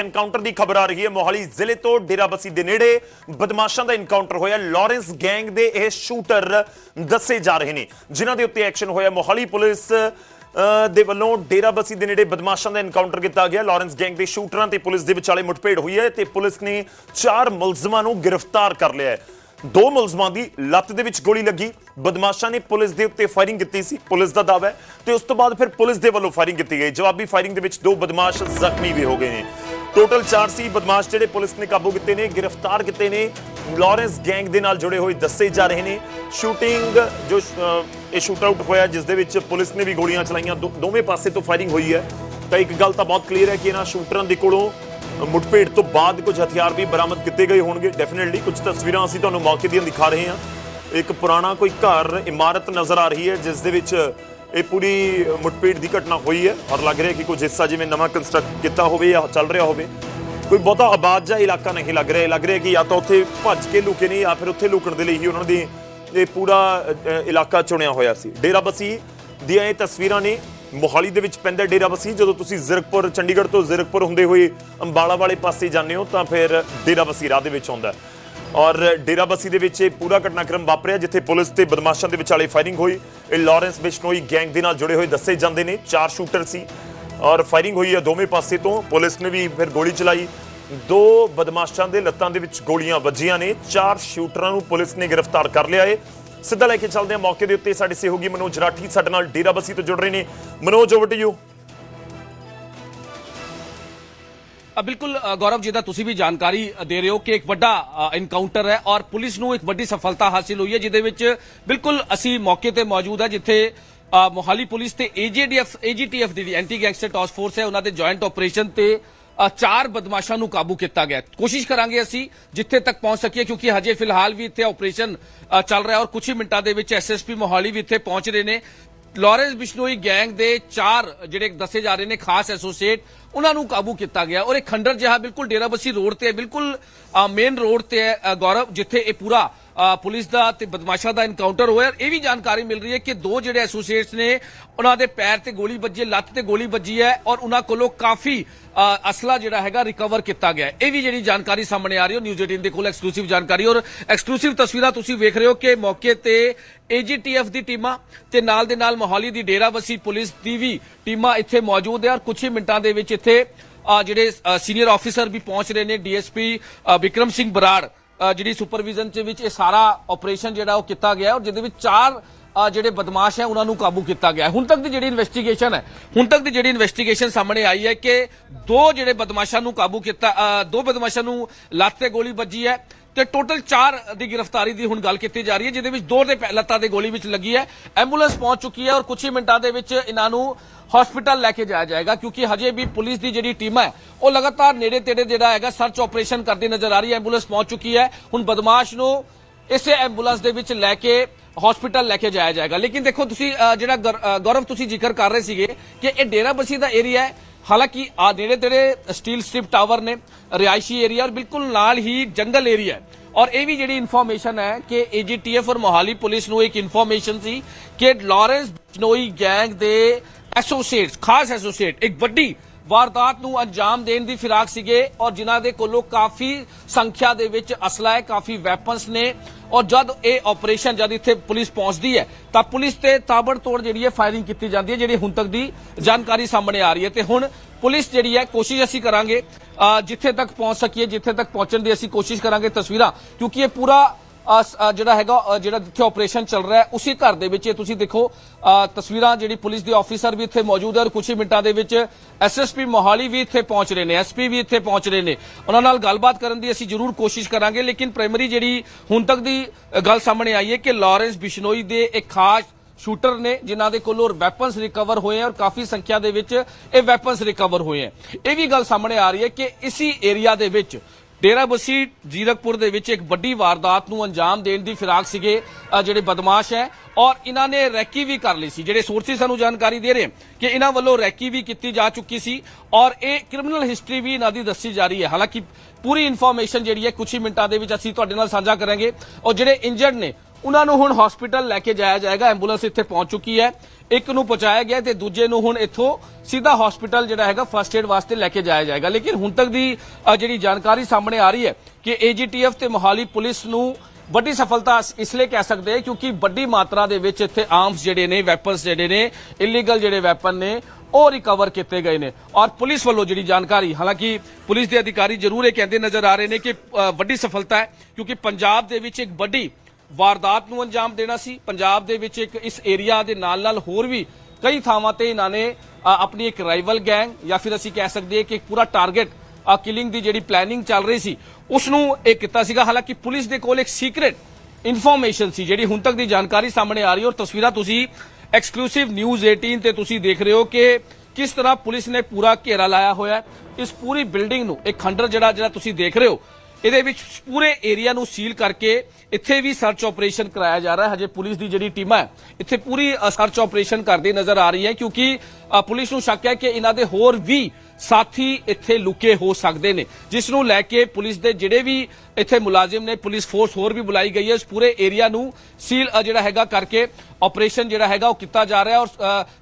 Encounter ਦੀ ਖਬਰ ਆ ਰਹੀ ਹੈ। ਮੋਹਾਲੀ ਜ਼ਿਲ੍ਹੇ ਤੋਂ ਡੇਰਾਬੱਸੀ ਦੇ ਨੇੜੇ ਬਦਮਾਸ਼ਾਂ ਦਾ ਐਨਕਾਊਂਟਰ ਹੋਇਆ। ਲਾਰੈਂਸ ਗੈਂਗ ਦੇ ਇਹ ਸ਼ੂਟਰ ਦੱਸੇ ਜਾ ਰਹੇ ਨੇ। ਜਿਨ੍ਹਾਂ ਦੇ ਉੱਤੇ ਐਕਸ਼ਨ ਹੋਇਆ। ਮੋਹਾਲੀ ਪੁਲਿਸ ਦੇ ਵੱਲੋਂ ਡੇਰਾਬੱਸੀ ਦੇ ਨੇੜੇ ਬਦਮਾਸ਼ਾਂ ਦਾ ਐਨਕਾਊਂਟਰ ਕੀਤਾ ਗਿਆ। ਲਾਰੈਂਸ ਗੈਂਗ ਦੇ ਸ਼ੂਟਰਾਂ ਤੇ ਪੁਲਿਸ ਦੇ ਵਿਚਾਲੇ ਮੁੱਠਭੇੜ ਹੋਈ ਹੈ ਤੇ ਪੁਲਿਸ ਨੇ ਚਾਰ ਮੁਲਜ਼ਮਾਂ ਨੂੰ ਗ੍ਰਿਫਤਾਰ ਕਰ ਲਿਆ ਹੈ। ਦੋ ਮੁਲਜ਼ਮਾਂ ਦੀ ਲੱਤ ਦੇ ਵਿੱਚ ਗੋਲੀ ਲੱਗੀ। ਬਦਮਾਸ਼ਾਂ ਨੇ ਪੁਲਿਸ ਦੇ ਉੱਤੇ ਫਾਇਰਿੰਗ ਕੀਤੀ ਸੀ। ਪੁਲਿਸ ਦਾ ਦਾਅਵਾ ਹੈ ਤੇ ਉਸ ਤੋਂ ਬਾਅਦ ਫਿਰ ਪੁਲਿਸ ਦੇ ਵੱਲੋਂ ਫਾਇਰਿੰਗ ਕੀਤੀ ਗਈ। ਜਵਾਬੀ ਫਾਇਰਿੰਗ ਦੇ ਵਿੱਚ ਦੋ ਬਦਮਾਸ਼ ਜ਼ਖਮੀ ਵੀ ਹੋ ਗਏ ਨੇ। ਟੋਟਲ 4 ਸੀ, ਬਦਮਾਸ਼ ਜਿਹੜੇ ਪੁਲਿਸ ਨੇ ਕਾਬੂ ਕੀਤੇ ਨੇ, ਗ੍ਰਿਫਤਾਰ ਕੀਤੇ ਨੇ, ਲਾਰੈਂਸ ਗੈਂਗ ਦੇ ਨਾਲ ਜੁੜੇ ਹੋਏ ਦੱਸੇ ਜਾ ਰਹੇ ਨੇ। ਸ਼ੂਟਿੰਗ ਜੋ ਇਹ ਸ਼ੂਟ ਆਊਟ ਹੋਇਆ, ਜਿਸ ਦੇ ਵਿੱਚ ਪੁਲਿਸ ਨੇ ਵੀ ਗੋਲੀਆਂ ਚਲਾਈਆਂ ਦੋਵੇਂ ਪਾਸੇ ਤੋਂ ਫਾਇਰਿੰਗ ਹੋਈ ਹੈ। ਤਾਂ ਇੱਕ ਗੱਲ ਤਾਂ ਬਹੁਤ ਕਲੀਅਰ ਹੈ ਕਿ ਇਹਨਾਂ ਸ਼ੂਟਰਾਂ ਦੇ ਕੋਲੋਂ ਮੁੱਠਭੇੜ ਤੋਂ ਬਾਅਦ ਕੁਝ ਹਥਿਆਰ ਵੀ ਬਰਾਮਦ ਕੀਤੇ ਗਏ ਹੋਣਗੇ। ਡੈਫੀਨਿਟਲੀ ਕੁਝ ਤਸਵੀਰਾਂ ਅਸੀਂ ਤੁਹਾਨੂੰ ਮੌਕੇ ਦੀਆਂ ਦਿਖਾ ਰਹੇ ਹਾਂ। ਇੱਕ ਪੁਰਾਣਾ ਕੋਈ ਘਰ, ਇਮਾਰਤ ਨਜ਼ਰ ਆ ਰਹੀ ਹੈ, ਜਿਸ ਦੇ ਵਿੱਚ ਇਹ ਪੂਰੀ ਮੁੱਠਭੇੜ ਦੀ ਘਟਨਾ ਹੋਈ ਹੈ ਔਰ ਲੱਗ ਰਿਹਾ ਕਿ ਕੁਝ ਹਿੱਸਾ ਜਿਵੇਂ ਨਵਾਂ ਕੰਸਟਰਕਟ ਕੀਤਾ ਹੋਵੇ ਜਾਂ ਚੱਲ ਰਿਹਾ ਹੋਵੇ। ਕੋਈ ਬਹੁਤਾ ਆਬਾਦ ਜਿਹਾ ਇਲਾਕਾ ਨਹੀਂ ਲੱਗ ਰਿਹਾ। ਲੱਗ ਰਿਹਾ ਕਿ ਜਾਂ ਤਾਂ ਉੱਥੇ ਭੱਜ ਕੇ ਲੁਕੇ ਨਹੀਂ ਜਾਂ ਫਿਰ ਉੱਥੇ ਲੁਕਣ ਦੇ ਲਈ ਹੀ ਉਹਨਾਂ ਦੀ ਇਹ ਪੂਰਾ ਇਲਾਕਾ ਚੁਣਿਆ ਹੋਇਆ ਸੀ। ਡੇਰਾਬੱਸੀ ਦੀਆਂ ਇਹ ਤਸਵੀਰਾਂ ਨੇ ਮੋਹਾਲੀ ਦੇ ਵਿੱਚ ਪੈਂਦਾ ਡੇਰਾਬੱਸੀ। ਜਦੋਂ ਤੁਸੀਂ ਜ਼ਿਰਕਪੁਰ, ਚੰਡੀਗੜ੍ਹ ਤੋਂ ਜ਼ਿਰਕਪੁਰ ਹੁੰਦੇ ਹੋਏ ਅੰਬਾਲਾ ਵਾਲੇ ਪਾਸੇ ਜਾਂਦੇ ਹੋ ਤਾਂ ਫਿਰ ਡੇਰਾਬੱਸੀ ਰਾਹ ਦੇ ਵਿੱਚ ਆਉਂਦਾ ਔਰ ਡੇਰਾਬੱਸੀ ਦੇ ਵਿੱਚ ਇਹ ਪੂਰਾ ਘਟਨਾਕ੍ਰਮ ਵਾਪਰਿਆ, ਜਿੱਥੇ ਪੁਲਿਸ ਤੇ ਬਦਮਾਸ਼ਾਂ ਦੇ ਵਿਚਾਲੇ ਫਾਇਰਿੰਗ ਹੋਈ। ਇਹ ਲਾਰੈਂਸ ਬਿਸ਼ਨੋਈ ਗੈਂਗ ਦੇ ਨਾਲ ਜੁੜੇ ਹੋਏ ਦੱਸੇ ਜਾਂਦੇ ਨੇ, ਚਾਰ ਸ਼ੂਟਰ ਸੀ। ਔਰ ਫਾਇਰਿੰਗ ਹੋਈ ਹੈ ਦੋਵੇਂ ਪਾਸੇ ਤੋਂ। ਪੁਲਿਸ ਨੇ ਵੀ ਫਿਰ ਗੋਲੀ ਚਲਾਈ। ਦੋ ਬਦਮਾਸ਼ਾਂ ਦੇ ਲੱਤਾਂ ਦੇ ਵਿੱਚ ਗੋਲੀਆਂ ਵੱਜੀਆਂ ਨੇ। ਚਾਰ ਸ਼ੂਟਰਾਂ ਨੂੰ ਪੁਲਿਸ ਨੇ ਗ੍ਰਿਫਤਾਰ ਕਰ ਲਿਆ ਏ। ਸਿੱਧਾ ਲੈ ਕੇ ਚੱਲਦੇ ਹਾਂ ਮੌਕੇ ਦੇ ਉੱਤੇ। ਸਾਡੇ ਸਹਿਯੋਗੀ ਮਨੋਜ ਰਾਠੀ ਸਾਡੇ ਨਾਲ ਡੇਰਾਬੱਸੀ ਤੋਂ ਜੁੜ ਰਹੇ ਨੇ। ਮਨੋਜ ਓਵਰ ਟੂ ਯੂ ਬਿਲਕੁਲ ਗੌਰਵ ਜੀ, ਦਾ ਤੁਸੀਂ ਵੀ ਜਾਣਕਾਰੀ ਦੇ ਰਹੇ ਹੋ ਕਿ ਇੱਕ ਵੱਡਾ ਇਨਕਾਊਂਟਰ ਹੈ ਔਰ ਪੁਲਿਸ ਨੂੰ ਇੱਕ ਵੱਡੀ ਸਫਲਤਾ ਹਾਸਿਲ ਹੋਈ ਹੈ, ਜਿਹਦੇ ਵਿੱਚ ਬਿਲਕੁਲ ਅਸੀਂ ਮੌਕੇ ਤੇ ਮੌਜੂਦ ਹੈ, ਜਿੱਥੇ ਮੋਹਾਲੀ ਪੁਲਿਸ ਤੇ ਏਜੀਡੀਐਫ ਏਜੀਟੀਐਫ ਦੀ ਐਂਟੀ ਗੈਂਗਸਟਰ ਟਾਸਕ ਫੋਰਸ ਹੈ, ਉਹਨਾਂ ਦੇ ਜੁਆਇੰਟ ਆਪਰੇਸ਼ਨ ਤੇ ਚਾਰ ਬਦਮਾਸ਼ਾਂ ਨੂੰ ਕਾਬੂ ਕੀਤਾ ਗਿਆ। ਕੋਸ਼ਿਸ਼ ਕਰਾਂਗੇ ਅਸੀਂ ਜਿੱਥੇ ਤੱਕ ਪਹੁੰਚ ਸਕੀਏ, ਕਿਉਂਕਿ ਹਜੇ ਫਿਲਹਾਲ ਵੀ ਇੱਥੇ ਆਪਰੇਸ਼ਨ ਚੱਲ ਰਿਹਾ ਔਰ ਕੁਝ ਹੀ ਮਿੰਟਾਂ ਦੇ ਵਿੱਚ ਐਸਐਸਪੀ ਮੋਹਾਲੀ ਵੀ ਇੱਥੇ ਪਹੁੰਚ ਰਹੇ ਨੇ। ਲਾਰੈਂਸ ਬਿਸ਼ਨੋਈ ਗੈਂਗ ਦੇ ਚਾਰ ਜਿਹੜੇ ਦੱਸੇ ਜਾ ਰਹੇ ਨੇ ਖਾਸ ਐਸੋਸੀਏਟ, ਉਹਨਾਂ ਨੂੰ ਕਾਬੂ ਕੀਤਾ ਗਿਆ। ਔਰ ਇਹ ਖੰਡਰ ਜਿਹਾ ਬਿਲਕੁਲ ਡੇਰਾਬੱਸੀ ਰੋਡ ਤੇ ਹੈ, ਬਿਲਕੁਲ ਮੇਨ ਰੋਡ ਤੇ ਹੈ ਗੌਰਵ, ਜਿੱਥੇ ਇਹ ਪੂਰਾ ਪੁਲਿਸ ਦਾ ਤੇ ਬਦਮਾਸ਼ਾਂ ਦਾ ਇਨਕਾਊਂਟਰ ਹੋਇਆ। ਇਹ ਵੀ ਜਾਣਕਾਰੀ ਮਿਲ ਰਹੀ ਹੈ ਕਿ ਦੋ ਜਿਹੜੇ ਐਸੋਸੀਏਟਸ ਨੇ, ਉਹਨਾਂ ਦੇ ਪੈਰ ਤੇ ਗੋਲੀ ਵੱਜੀ ਲੱਤ ਤੇ ਗੋਲੀ ਵੱਜੀ ਹੈ ਔਰ ਉਹਨਾਂ ਕੋਲੋਂ ਕਾਫੀ ਅਸਲਾ ਜਿਹੜਾ ਹੈਗਾ ਰਿਕਵਰ ਕੀਤਾ ਗਿਆ ਇਹ ਵੀ ਜਿਹੜੀ ਜਾਣਕਾਰੀ ਸਾਹਮਣੇ ਆ ਰਹੀ ਹੈ ਨਿਊਜ਼ 18 ਦੇ ਕੋਲ ਐਕਸਕਲੂਸਿਵ ਜਾਣਕਾਰੀ ਔਰ ਐਕਸਕਲੂਸਿਵ ਤਸਵੀਰਾਂ ਤੁਸੀਂ ਵੇਖ ਰਹੇ ਹੋ ਕਿ ਮੌਕੇ ਤੇ ਏਜੀਟੀਐਫ ਦੀ ਟੀਮਾਂ ਤੇ ਨਾਲ ਦੇ ਨਾਲ ਮੋਹਾਲੀ ਦੀ ਡੇਰਾਬੱਸੀ ਪੁਲਿਸ ਦੀ ਵੀ ਟੀਮਾਂ ਇੱਥੇ ਮੌਜੂਦ ਹੈ ਔਰ ਕੁਝ ਹੀ ਮਿੰਟਾਂ ਦੇ ਵਿੱਚ ਇੱਥੇ ਜਿਹੜੇ ਸੀਨੀਅਰ ਆਫੀਸਰ ਵੀ ਪਹੁੰਚ ਰਹੇ ਨੇ, ਡੀਐਸਪੀ ਵਿਕਰਮ ਸਿੰਘ ਬਰਾੜ ਜਿਹੜੀ ਸੁਪਰਵਿਜ਼ਨ ਦੇ ਵਿੱਚ ਇਹ ਸਾਰਾ ਆਪਰੇਸ਼ਨ ਜਿਹੜਾ ਉਹ ਕੀਤਾ ਗਿਆ ਔਰ ਜਿਹਦੇ ਵਿੱਚ ਚਾਰ ਜਿਹੜੇ ਬਦਮਾਸ਼ ਹੈ, ਉਹਨਾਂ ਨੂੰ ਕਾਬੂ ਕੀਤਾ ਗਿਆ ਹੁਣ ਤੱਕ ਦੀ ਜਿਹੜੀ ਇਨਵੈਸਟੀਗੇਸ਼ਨ ਹੈ, ਹੁਣ ਤੱਕ ਦੀ ਜਿਹੜੀ ਇਨਵੈਸਟੀਗੇਸ਼ਨ ਸਾਹਮਣੇ ਆਈ ਹੈ ਕਿ ਦੋ ਜਿਹੜੇ ਬਦਮਾਸ਼ਾਂ ਨੂੰ ਕਾਬੂ ਕੀਤਾ ਦੋ ਬਦਮਾਸ਼ਾਂ ਨੂੰ ਲੱਤ ਤੇ ਗੋਲੀ ਵੱਜੀ ਹੈ ਤੇ ਟੋਟਲ 4 ਦੀ ਗ੍ਰਿਫਤਾਰੀ ਦੀ ਹੁਣ ਗੱਲ ਕੀਤੀ ਜਾ ਰਹੀ ਹੈ, ਜਿਹਦੇ ਵਿੱਚ ਦੋ ਦੇ ਲੱਤਾਂ ਦੇ ਗੋਲੀ ਵਿੱਚ ਲੱਗੀ ਹੈ। ਐਂਬੂਲੈਂਸ ਪਹੁੰਚ ਚੁੱਕੀ ਹੈ ਔਰ ਕੁਝ ਹੀ ਮਿੰਟਾਂ ਦੇ ਵਿੱਚ ਇਹਨਾਂ ਨੂੰ ਹਸਪੀਟਲ ਲੈ ਕੇ ਜਾਇਆ ਜਾਏਗਾ, ਕਿਉਂਕਿ ਹਜੇ ਵੀ ਪੁਲਿਸ ਦੀ ਜਿਹੜੀ ਟੀਮ ਹੈ, ਉਹ ਲਗਾਤਾਰ ਨੇੜੇ ਤੇੜੇ ਜਿਹੜਾ ਹੈਗਾ ਸਰਚ ਆਪਰੇਸ਼ਨ ਕਰਦੀ ਨਜ਼ਰ ਆ ਰਹੀ ਹੈ। ਐਂਬੂਲੈਂਸ ਪਹੁੰਚ ਚੁੱਕੀ ਹੈ। ਹੁਣ ਬਦਮਾਸ਼ ਨੂੰ ਇਸੇ ਐਂਬੂਲੈਂਸ ਦੇ ਵਿੱਚ ਲੈ ਕੇ ਹਸਪੀਟਲ ਲੈ ਕੇ ਜਾਇਆ ਜਾਏਗਾ। ਲੇਕਿਨ ਦੇਖੋ, ਤੁਸੀਂ ਜਿਹੜਾ ਗੌਰਵ ਤੁਸੀਂ ਜ਼ਿਕਰ ਕਰ ਰਹੇ ਸੀਗੇ ਕਿ ਇਹ ਡੇਰਾਬੱਸੀ ਦਾ ਏਰੀਆ ਹੈ। ਹਾਲਾਂਕਿ ਆ ਨੇੜੇ ਤੇੜੇ ਸਟੀਲ ਸਟ੍ਰਿਪ ਟਾਵਰ ਨੇ ਰਿਹਾਇਸ਼ੀ ਏਰੀਆ ਔਰ ਬਿਲਕੁਲ ਨਾਲ ਹੀ ਜੰਗਲ ਏਰੀਆ ਹੈ। ਔਰ ਇਹ ਵੀ ਜਿਹੜੀ ਇਨਫੋਰਮੇਸ਼ਨ ਹੈ ਕਿ ਏਜੀਟੀਐਫ ਔਰ ਮੋਹਾਲੀ ਪੁਲਿਸ ਨੂੰ ਇੱਕ ਇਨਫੋਰਮੇਸ਼ਨ ਸੀ ਕਿ ਲਾਰੈਂਸ ਬਿਸ਼ਨੋਈ ਗੈਂਗ ਦੇ ਐਸੋਸੀਏਟਸ, ਖਾਸ ਐਸੋਸੀਏਟ, ਇੱਕ ਵੱਡੀ ਵਾਰਦਾਤ ਨੂੰ ਅੰਜਾਮ ਦੇਣ ਦੀ ਫਿਰਾਕ ਸੀਗੇ ਔਰ ਜਿਨ੍ਹਾਂ ਦੇ ਕੋਲੋਂ ਕਾਫੀ ਸੰਖਿਆ ਦੇ ਵਿੱਚ ਅਸਲਾ ਹੈ, ਕਾਫੀ ਵੈਪਨਸ ਨੇ। ਔਰ ਜਦ ਇਹ ਆਪਰੇਸ਼ਨ ਜਦ ਇੱਥੇ ਪੁਲਿਸ ਪਹੁੰਚਦੀ ਹੈ, ਤਾਂ ਪੁਲਿਸ ਤੇ ਤਾਬੜਤੋੜ ਜਿਹੜੀ ਹੈ ਫਾਇਰਿੰਗ ਕੀਤੀ ਜਾਂਦੀ ਹੈ, ਜਿਹੜੀ ਹੁਣ ਤੱਕ ਦੀ ਜਾਣਕਾਰੀ ਸਾਹਮਣੇ ਆ ਰਹੀ ਹੈ। ਤੇ ਹੁਣ ਪੁਲਿਸ ਜਿਹੜੀ ਹੈ, ਕੋਸ਼ਿਸ਼ ਅਸੀਂ ਕਰਾਂਗੇ ਜਿੱਥੇ ਤੱਕ ਪਹੁੰਚ ਸਕੀਏ, ਜਿੱਥੇ ਤੱਕ ਪਹੁੰਚਣ ਦੀ ਅਸੀਂ ਕੋਸ਼ਿਸ਼ ਕਰਾਂਗੇ ਤਸਵੀਰਾਂ, ਕਿਉਂਕਿ ਇਹ ਪੂਰਾ ਜਿਹੜਾ ਹੈਗਾ ਜਿਹੜਾ ਜਿੱਥੇ ਆਪਰੇਸ਼ਨ ਚੱਲ ਰਿਹਾ ਹੈ, ਉਸੇ ਘਰ ਦੇ ਵਿੱਚ ਇਹ ਤੁਸੀਂ ਦੇਖੋ ਤਸਵੀਰਾਂ ਜਿਹੜੀ ਪੁਲਿਸ ਦੇ ਆਫੀਸਰ ਵੀ ਇੱਥੇ ਮੌਜੂਦ ਹੈ ਔਰ ਕੁਝ ਹੀ ਮਿੰਟਾਂ ਦੇ ਵਿੱਚ ਐਸਐਸਪੀ ਮੋਹਾਲੀ ਵੀ ਇੱਥੇ ਪਹੁੰਚ ਰਹੇ ਨੇ ਐਸਪੀ ਵੀ ਇੱਥੇ ਪਹੁੰਚ ਰਹੇ ਨੇ। ਉਹਨਾਂ ਨਾਲ ਗੱਲਬਾਤ ਕਰਨ ਦੀ ਅਸੀਂ ਜ਼ਰੂਰ ਕੋਸ਼ਿਸ਼ ਕਰਾਂਗੇ, ਲੇਕਿਨ ਪ੍ਰਾਇਮਰੀ ਜਿਹੜੀ ਹੁਣ ਤੱਕ ਦੀ ਗੱਲ ਸਾਹਮਣੇ ਆਈ ਹੈ ਕਿ ਲਾਰੈਂਸ ਬਿਸ਼ਨੋਈ ਦੇ ਇੱਕ ਖਾਸ ਸ਼ੂਟਰ ਨੇ, ਜਿਨ੍ਹਾਂ ਦੇ ਕੋਲੋਂ ਵੈਪਨਸ ਰਿਕਵਰ ਹੋਏ ਹਨ ਔਰ ਕਾਫੀ ਸੰਖਿਆ ਦੇ ਵਿੱਚ ਇਹ ਵੈਪਨਸ ਰਿਕਵਰ ਹੋਏ ਹੈ। ਇਹ ਵੀ ਗੱਲ ਸਾਹਮਣੇ ਆ ਰਹੀ ਹੈ ਕਿ ਇਸੀ ਏਰੀਆ ਦੇ ਵਿੱਚ ਡੇਰਾਬੱਸੀ ਜੀਰਕਪੁਰ ਦੇ ਵਿੱਚ ਇੱਕ ਵੱਡੀ ਵਾਰਦਾਤ ਨੂੰ ਅੰਜਾਮ ਦੇਣ ਦੀ ਫਿਰਾਕ ਸੀਗੇ ਜਿਹੜੇ ਬਦਮਾਸ਼ ਹੈ। ਔਰ ਇਹਨਾਂ ਨੇ ਰੈਕੀ ਵੀ ਕਰ ਲਈ ਸੀ, ਜਿਹੜੇ ਸੋਰਸਿਸ ਸਾਨੂੰ ਜਾਣਕਾਰੀ ਦੇ ਰਹੇ ਕਿ ਇਹਨਾਂ ਵੱਲੋਂ ਰੈਕੀ ਵੀ ਕੀਤੀ ਜਾ ਚੁੱਕੀ ਸੀ। ਔਰ ਇਹ ਕ੍ਰਿਮੀਨਲ ਹਿਸਟਰੀ ਵੀ ਇਹਨਾਂ ਦੀ ਦੱਸੀ ਜਾ ਰਹੀ ਹੈ। ਹਾਲਾਂਕਿ ਪੂਰੀ ਇਨਫੋਰਮੇਸ਼ਨ ਜਿਹੜੀ ਹੈ ਕੁਝ ਹੀ ਮਿੰਟਾਂ ਦੇ ਵਿੱਚ ਅਸੀਂ ਤੁਹਾਡੇ ਨਾਲ ਸਾਂਝਾ ਕਰਾਂਗੇ। ਔਰ ਜਿਹੜੇ ਇੰਜਰਡ ਨੇ ਉਹਨਾਂ ਨੂੰ ਹੁਣ ਹਸਪੀਟਲ ਲੈ ਕੇ ਜਾਇਆ ਜਾਏਗਾ ਐਂਬੂਲੈਂਸ ਇੱਥੇ ਪਹੁੰਚ ਚੁੱਕੀ ਹੈ। ਇੱਕ ਨੂੰ ਪਹੁੰਚਾਇਆ ਗਿਆ ਤੇ ਦੂਜੇ ਨੂੰ ਹੁਣ ਇੱਥੋਂ ਸਿੱਧਾ ਹਸਪੀਟਲ ਜਿਹੜਾ ਹੈਗਾ ਫਰਸਟ ਏਡ ਵਾਸਤੇ ਲੈ ਕੇ ਜਾਇਆ ਜਾਏਗਾ। ਲੇਕਿਨ ਹੁਣ ਤੱਕ ਦੀ ਜਿਹੜੀ ਜਾਣਕਾਰੀ ਸਾਹਮਣੇ ਆ ਰਹੀ ਹੈ ਕਿ ਏਜੀਟੀਐਫ ਤੇ ਮੋਹਾਲੀ ਪੁਲਿਸ ਨੂੰ ਵੱਡੀ ਸਫਲਤਾ ਇਸ ਲਈ ਕਹਿ ਸਕਦੇ ਹਾਂ ਕਿਉਂਕਿ ਵੱਡੀ ਮਾਤਰਾ ਦੇ ਵਿੱਚ ਇੱਥੇ ਆਰਮਸ ਜਿਹੜੇ ਨੇ ਵੈਪਨਸ ਜਿਹੜੇ ਨੇ ਇਲੀਗਲ ਜਿਹੜੇ ਵੈਪਨ ਨੇ, ਉਹ ਰਿਕਵਰ ਕੀਤੇ ਗਏ ਨੇ। ਔਰ ਪੁਲਿਸ ਵੱਲੋਂ ਜਿਹੜੀ ਜਾਣਕਾਰੀ, ਹਾਲਾਂਕਿ ਪੁਲਿਸ ਦੇ ਅਧਿਕਾਰੀ ਜ਼ਰੂਰ ਇਹ ਕਹਿੰਦੇ ਨਜ਼ਰ ਆ ਰਹੇ ਨੇ ਕਿ ਵੱਡੀ ਸਫਲਤਾ ਹੈ ਕਿਉਂਕਿ ਪੰਜਾਬ ਦੇ ਵਿੱਚ ਇੱਕ ਵੱਡੀ ਵਾਰਦਾਤ ਨੂੰ ਅੰਜਾਮ ਦੇਣਾ ਸੀ। ਪੰਜਾਬ ਦੇ ਵਿੱਚ ਇੱਕ ਇਸ ਏਰੀਆ ਦੇ ਨਾਲ ਨਾਲ ਹੋਰ ਵੀ ਕਈ ਥਾਵਾਂ ਤੇ ਇਹਨਾਂ ਨੇ ਆਪਣੀ ਇੱਕ ਰਾਈਵਲ ਗੈਂਗ ਜਾਂ ਫਿਰ ਅਸੀਂ ਕਹਿ ਸਕਦੇ ਹਾਂ ਕਿ ਇੱਕ ਪੂਰਾ ਟਾਰਗੇਟ ਆ ਕਿਲਿੰਗ ਦੀ ਜਿਹੜੀ ਪਲੈਨਿੰਗ ਚੱਲ ਰਹੀ ਸੀ ਉਸ ਨੂੰ ਇਹ ਕੀਤਾ ਸੀਗਾ। ਹਾਲਾਂਕਿ ਪੁਲਿਸ ਦੇ ਕੋਲ ਇੱਕ ਸੀਕ੍ਰੇਟ ਇਨਫੋਰਮੇਸ਼ਨ ਸੀ, ਜਿਹੜੀ ਹੁਣ ਤੱਕ ਦੀ ਜਾਣਕਾਰੀ ਸਾਹਮਣੇ ਆ ਰਹੀ ਔਰ ਤਸਵੀਰਾਂ ਤੁਸੀਂ ਐਕਸਕਲੂਸਿਵ ਨਿਊਜ਼ 18 ਤੇ ਤੁਸੀਂ ਦੇਖ ਰਹੇ ਹੋ ਕਿ ਕਿਸ ਤਰ੍ਹਾਂ ਪੁਲਿਸ ਨੇ ਪੂਰਾ ਘੇਰਾ ਲਾਇਆ ਹੋਇਆ ਇਸ ਪੂਰੀ ਬਿਲਡਿੰਗ ਨੂੰ, ਇੱਕ ਖੰਡਰ ਜਿਹੜਾ ਜਿਹੜਾ ਤੁਸੀਂ ਦੇਖ ਰਹੇ ਹੋ ਇਹਦੇ ਵਿੱਚ ਪੂਰੇ ਏਰੀਆ ਨੂੰ ਸੀਲ ਕਰਕੇ ਇੱਥੇ ਵੀ ਸਰਚ ਆਪਰੇਸ਼ਨ ਕਰਾਇਆ ਜਾ ਰਿਹਾ। ਹੈ ਹਜੇ ਪੁਲਿਸ ਦੀ ਜਿਹੜੀ ਟੀਮਾਂ ਹੈ, ਇੱਥੇ ਪੂਰੀ ਸਰਚ ਆਪਰੇਸ਼ਨ ਕਰਦੀ ਨਜ਼ਰ ਆ ਰਹੀ ਹੈ ਕਿਉਂਕਿ ਪੁਲਿਸ ਨੂੰ ਸ਼ੱਕ ਹੈ ਕਿ ਇਹਨਾਂ ਦੇ ਹੋਰ ਵੀ ਸਾਥੀ ਇੱਥੇ ਲੁਕੇ ਹੋ ਸਕਦੇ ਨੇ ਜਿਸ ਨੂੰ ਲੈ ਕੇ ਪੁਲਿਸ ਦੇ ਜਿਹੜੇ ਵੀ ਇੱਥੇ ਮੁਲਾਜ਼ਮ ਨੇ, ਪੁਲਿਸ ਫੋਰਸ ਹੋਰ ਵੀ ਬੁਲਾਈ ਗਈ ਹੈ। ਇਸ ਪੂਰੇ ਏਰੀਆ ਨੂੰ ਸੀਲ ਜਿਹੜਾ ਹੈਗਾ ਕਰਕੇ ਆਪਰੇਸ਼ਨ ਜਿਹੜਾ ਹੈਗਾ ਉਹ ਕੀਤਾ ਜਾ ਰਿਹਾ ਔਰ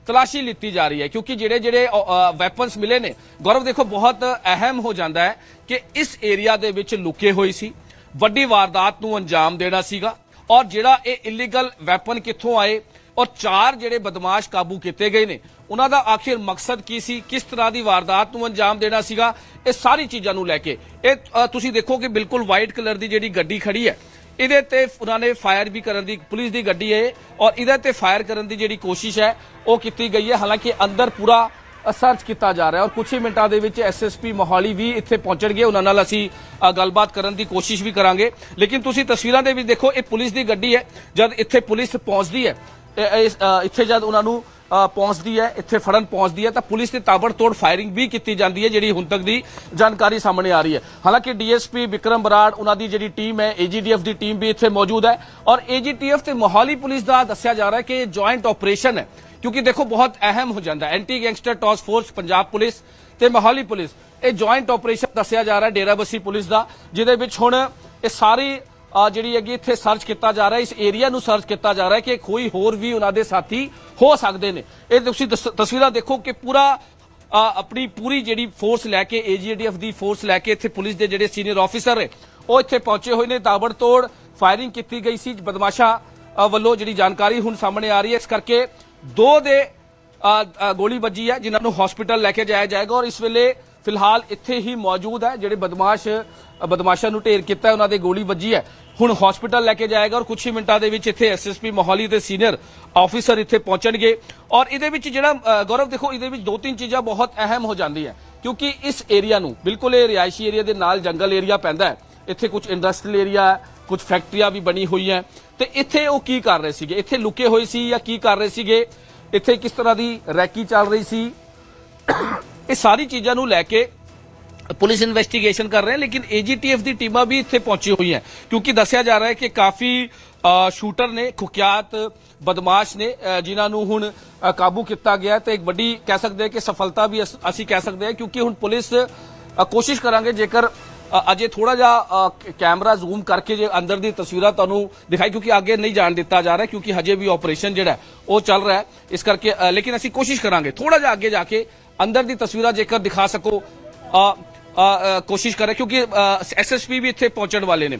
ਤਲਾਸ਼ੀ ਲਿੱਤੀ ਜਾ ਰਹੀ ਹੈ। ਕਿਉਂਕਿ ਜਿਹੜੇ ਜਿਹੜੇ ਵੈਪਨਸ ਮਿਲੇ ਨੇ, ਗੌਰਵ ਦੇਖੋ, ਬਹੁਤ ਅਹਿਮ ਹੋ ਜਾਂਦਾ ਹੈ ਕਿ ਇਸ ਏਰੀਆ ਦੇ ਵਿੱਚ ਲੁਕੇ ਹੋਏ ਸੀ। ਵੱਡੀ ਵਾਰਦਾਤ ਨੂੰ ਅੰਜਾਮ ਦੇਣਾ ਸੀਗਾ ਔਰ ਜਿਹੜਾ ਇਹ ਇਲੀਗਲ ਵੈਪਨ ਕਿੱਥੋਂ ਆਏ ਔਰ ਚਾਰ ਜਿਹੜੇ ਬਦਮਾਸ਼ ਕਾਬੂ ਕੀਤੇ ਗਏ ਨੇ। ਉਹਨਾਂ ਦਾ ਆਖਿਰ ਮਕਸਦ ਕੀ ਸੀ? ਕਿਸ ਤਰ੍ਹਾਂ ਦੀ ਵਾਰਦਾਤ ਨੂੰ ਅੰਜਾਮ ਦੇਣਾ ਸੀਗਾ? ਇਹ ਸਾਰੀ ਚੀਜ਼ਾਂ ਨੂੰ ਲੈ ਕੇ। ਇਹ ਤੁਸੀਂ ਦੇਖੋ ਕਿ ਬਿਲਕੁਲ ਵਾਈਟ ਕਲਰ ਦੀ ਜਿਹੜੀ ਗੱਡੀ ਖੜੀ ਹੈ, ਇਹਦੇ ਤੇ ਉਹਨਾਂ ਨੇ ਫਾਇਰ ਵੀ ਕਰਨ ਦੀ, ਪੁਲਿਸ ਦੀ ਗੱਡੀ ਹੈ ਔਰ ਇਹਦੇ ਤੇ ਫਾਇਰ ਕਰਨ ਦੀ ਜਿਹੜੀ ਕੋਸ਼ਿਸ਼ ਹੈ, ਉਹ ਕੀਤੀ ਗਈ ਹੈ। ਹਾਲਾਂਕਿ ਅੰਦਰ ਪੂਰਾ ਸਰਚ ਕੀਤਾ ਜਾ ਰਿਹਾ ਔਰ ਕੁਝ ਹੀ ਮਿੰਟਾਂ ਦੇ ਵਿੱਚ ਐਸਐਸਪੀ ਮੋਹਾਲੀ ਵੀ ਇੱਥੇ ਪਹੁੰਚਣਗੇ। ਉਹਨਾਂ ਨਾਲ ਅਸੀਂ ਗੱਲਬਾਤ ਕਰਨ ਦੀ ਕੋਸ਼ਿਸ਼ ਵੀ ਕਰਾਂਗੇ। ਲੇਕਿਨ ਤੁਸੀਂ ਤਸਵੀਰਾਂ ਦੇ ਵਿੱਚ ਦੇਖੋ, ਇਹ ਪੁਲਿਸ ਦੀ ਗੱਡੀ ਹੈ। ਜਦ ਇੱਥੇ ਪੁਲਿਸ ਪਹੁੰਚਦੀ ਹੈ ਇੱਥੇ ਜਦ ਉਹਨਾਂ ਨੂੰ ਪਹੁੰਚਦੀ ਹੈ, ਇੱਥੇ ਫੜਨ ਪਹੁੰਚਦੀ ਹੈ, ਤਾਂ ਪੁਲਿਸ ਤੇ ਤਾਬੜਤੋੜ ਫਾਇਰਿੰਗ ਵੀ ਕੀਤੀ ਜਾਂਦੀ ਹੈ, ਜਿਹੜੀ ਹੁਣ ਤੱਕ ਦੀ ਜਾਣਕਾਰੀ ਸਾਹਮਣੇ ਆ ਰਹੀ ਹੈ। ਹਾਲਾਂਕਿ ਡੀਐਸਪੀ ਵਿਕਰਮ ਬਰਾੜ, ਉਹਨਾਂ ਦੀ ਜਿਹੜੀ ਟੀਮ ਹੈ, ਏਜੀਡੀਐਫ ਦੀ ਟੀਮ ਵੀ ਇੱਥੇ ਮੌਜੂਦ ਹੈ। ਔਰ ਏਜੀਟੀਐਫ ਤੇ ਮੋਹਾਲੀ ਪੁਲਿਸ ਦਾ ਦੱਸਿਆ ਜਾ ਰਿਹਾ ਹੈ ਕਿ ਇਹ ਜੁਆਇੰਟ ਆਪਰੇਸ਼ਨ ਹੈ। ਕਿਉਂਕਿ ਦੇਖੋ, ਬਹੁਤ ਅਹਿਮ ਹੋ ਜਾਂਦਾ anti gangster task force Punjab police ਤੇ ਮੋਹਾਲੀ ਪੁਲਿਸ, ਇਹ ਜੁਆਇੰਟ ਆਪਰੇਸ਼ਨ ਦੱਸਿਆ ਜਾ ਰਿਹਾ ਡੇਰਾਬੱਸੀ ਪੁਲਿਸ ਦਾ, ਜਿਹਦੇ ਵਿੱਚ ਹੁਣ ਇਹ ਸਾਰੀ ਅ, ਜਿਹੜੀ ਹੈਗੀ ਇੱਥੇ ਸਰਚ ਕੀਤਾ ਜਾ ਰਿਹਾ ਇਸ ਏਰੀਆ ਨੂੰ ਸਰਚ ਕੀਤਾ ਜਾ ਰਿਹਾ ਕਿ ਕੋਈ ਹੋਰ ਵੀ ਉਹਨਾਂ ਦੇ ਸਾਥੀ ਹੋ ਸਕਦੇ ਨੇ। ਇਹ ਤੁਸੀਂ ਤਸਵੀਰਾਂ ਦੇਖੋ ਕਿ ਪੂਰਾ ਆਪਣੀ ਪੂਰੀ ਜਿਹੜੀ ਫੋਰਸ ਲੈ ਕੇ ਏਜੀਡੀਐਫ ਦੀ ਫੋਰਸ ਲੈ ਕੇ ਇੱਥੇ ਪੁਲਿਸ ਦੇ ਜਿਹੜੇ ਸੀਨੀਅਰ ਆਫੀਸਰ ਹੈ ਉਹ ਇੱਥੇ ਪਹੁੰਚੇ ਹੋਏ ਨੇ। ਤਾਬੜਤੋੜ ਫਾਇਰਿੰਗ ਕੀਤੀ ਗਈ ਸੀ। ਬਦਮਾਸ਼ਾ ਵੱਲੋਂ ਜਿਹੜੀ ਜਾਣਕਾਰੀ ਹੁਣ ਸਾਹਮਣੇ ਆ ਰਹੀ ਹੈ। ਇਸ ਕਰਕੇ ਦੋ ਦੇ ਗੋਲੀ ਵੱਜੀ ਹੈ, ਜਿਨ੍ਹਾਂ ਨੂੰ ਹਸਪੀਟਲ ਲੈ ਕੇ ਜਾਇਆ ਜਾਏਗਾ ਔਰ ਇਸ ਵੇਲੇ ਫਿਲਹਾਲ ਇੱਥੇ ਹੀ ਮੌਜੂਦ ਹੈ, ਜਿਹੜੇ ਬਦਮਾਸ਼, ਬਦਮਾਸ਼ਾਂ ਨੂੰ ਢੇਰ ਕੀਤਾ ਉਹਨਾਂ ਦੇ ਗੋਲੀ ਵੱਜੀ ਹੈ। ਹੁਣ ਹਸਪੀਟਲ ਲੈ ਕੇ ਜਾਏਗਾ ਔਰ ਕੁਝ ਹੀ ਮਿੰਟਾਂ ਦੇ ਵਿੱਚ ਇੱਥੇ ਐਸਐਸਪੀ ਮੋਹਾਲੀ ਦੇ ਸੀਨੀਅਰ ਆਫੀਸਰ ਇੱਥੇ ਪਹੁੰਚਣਗੇ। ਔਰ ਇਹਦੇ ਵਿੱਚ ਜਿਹੜਾ ਗੌਰਵ ਦੇਖੋ, ਇਹਦੇ ਵਿੱਚ ਦੋ ਤਿੰਨ ਚੀਜ਼ਾਂ ਬਹੁਤ ਅਹਿਮ ਹੋ ਜਾਂਦੀਆਂ। ਕਿਉਂਕਿ ਇਸ ਏਰੀਆ ਨੂੰ, ਬਿਲਕੁਲ ਇਹ ਰਿਹਾਇਸ਼ੀ ਏਰੀਆ ਦੇ ਨਾਲ ਜੰਗਲ ਏਰੀਆ ਪੈਂਦਾ ਹੈ। ਇੱਥੇ ਕੁਝ ਇੰਡਸਟਰੀਅਲ ਏਰੀਆ ਹੈ ਕੁਝ ਫੈਕਟਰੀਆਂ ਵੀ ਬਣੀ ਹੋਈਆਂ ਤੇ ਇੱਥੇ ਉਹ ਕੀ ਕਰ ਰਹੇ ਸੀਗੇ? ਇੱਥੇ ਲੁਕੇ ਹੋਏ ਸੀ ਜਾਂ ਕੀ ਕਰ ਰਹੇ ਸੀਗੇ? ਇੱਥੇ ਕਿਸ ਤਰ੍ਹਾਂ ਦੀ ਰੈਕੀ ਚੱਲ ਰਹੀ ਸੀ? ਇਹ ਸਾਰੀ ਚੀਜ਼ਾਂ ਨੂੰ ਲੈ ਕੇ ਪੁਲਿਸ ਇਨਵੈਸਟੀਗੇਸ਼ਨ ਕਰ ਰਹੇ ਹੈ ਲੇਕਿਨ ਏਜੀਟੀਐਫ ਦੀ ਟੀਮਾਂ ਵੀ ਇੱਥੇ ਪਹੁੰਚੀ ਹੋਈਆਂ ਕਿਉਂਕਿ ਦੱਸਿਆ ਜਾ ਰਿਹਾ ਹੈ ਕਿ ਕਾਫੀ ਸ਼ੂਟਰ ਨੇ ਕੁਖਿਆਤ ਬਦਮਾਸ਼ ਨੇ ਅ, ਜਿਨ੍ਹਾਂ ਨੂੰ ਹੁਣ ਕਾਬੂ ਕੀਤਾ ਗਿਆ ਤੇ ਇੱਕ ਵੱਡੀ ਕਹਿ ਸਕਦੇ ਹਾਂ ਕਿ ਸਫਲਤਾ ਵੀ ਅਸ- ਅਸੀਂ ਕਹਿ ਸਕਦੇ ਹਾਂ ਕਿਉਂਕਿ ਹੁਣ ਪੁਲਿਸ ਕੋਸ਼ਿਸ਼ ਕਰਾਂਗੇ ਜੇਕਰ ਅਜੇ ਥੋੜਾ ਜਿਹਾ ਕੈਮਰਾ ਜ਼ੂਮ ਕਰਕੇ ਜੇ ਅੰਦਰ ਦੀ ਤਸਵੀਰਾਂ ਤੁਹਾਨੂੰ ਦਿਖਾਈ, ਕਿਉਂਕਿ ਅੱਗੇ ਨਹੀਂ ਜਾਣ ਦਿੱਤਾ ਜਾ ਰਿਹਾ, ਕਿਉਂਕਿ ਹਜੇ ਵੀ ਆਪਰੇਸ਼ਨ ਜਿਹੜਾ ਉਹ ਚੱਲ ਰਿਹਾ ਇਸ ਕਰਕੇ ਲੇਕਿਨ ਅਸੀਂ ਕੋਸ਼ਿਸ਼ ਕਰਾਂਗੇ ਥੋੜਾ ਜਿਹਾ ਅੱਗੇ ਜਾ ਕੇ ਅੰਦਰ ਦੀ ਤਸਵੀਰਾਂ ਜੇਕਰ ਦਿਖਾ ਸਕੋ ਕੋਸ਼ਿਸ਼ ਕਰੇ, ਕਿਉਂਕਿ ਐਸਐਸਪੀ ਵੀ ਇੱਥੇ ਪਹੁੰਚਣ ਵਾਲੇ ਨੇ।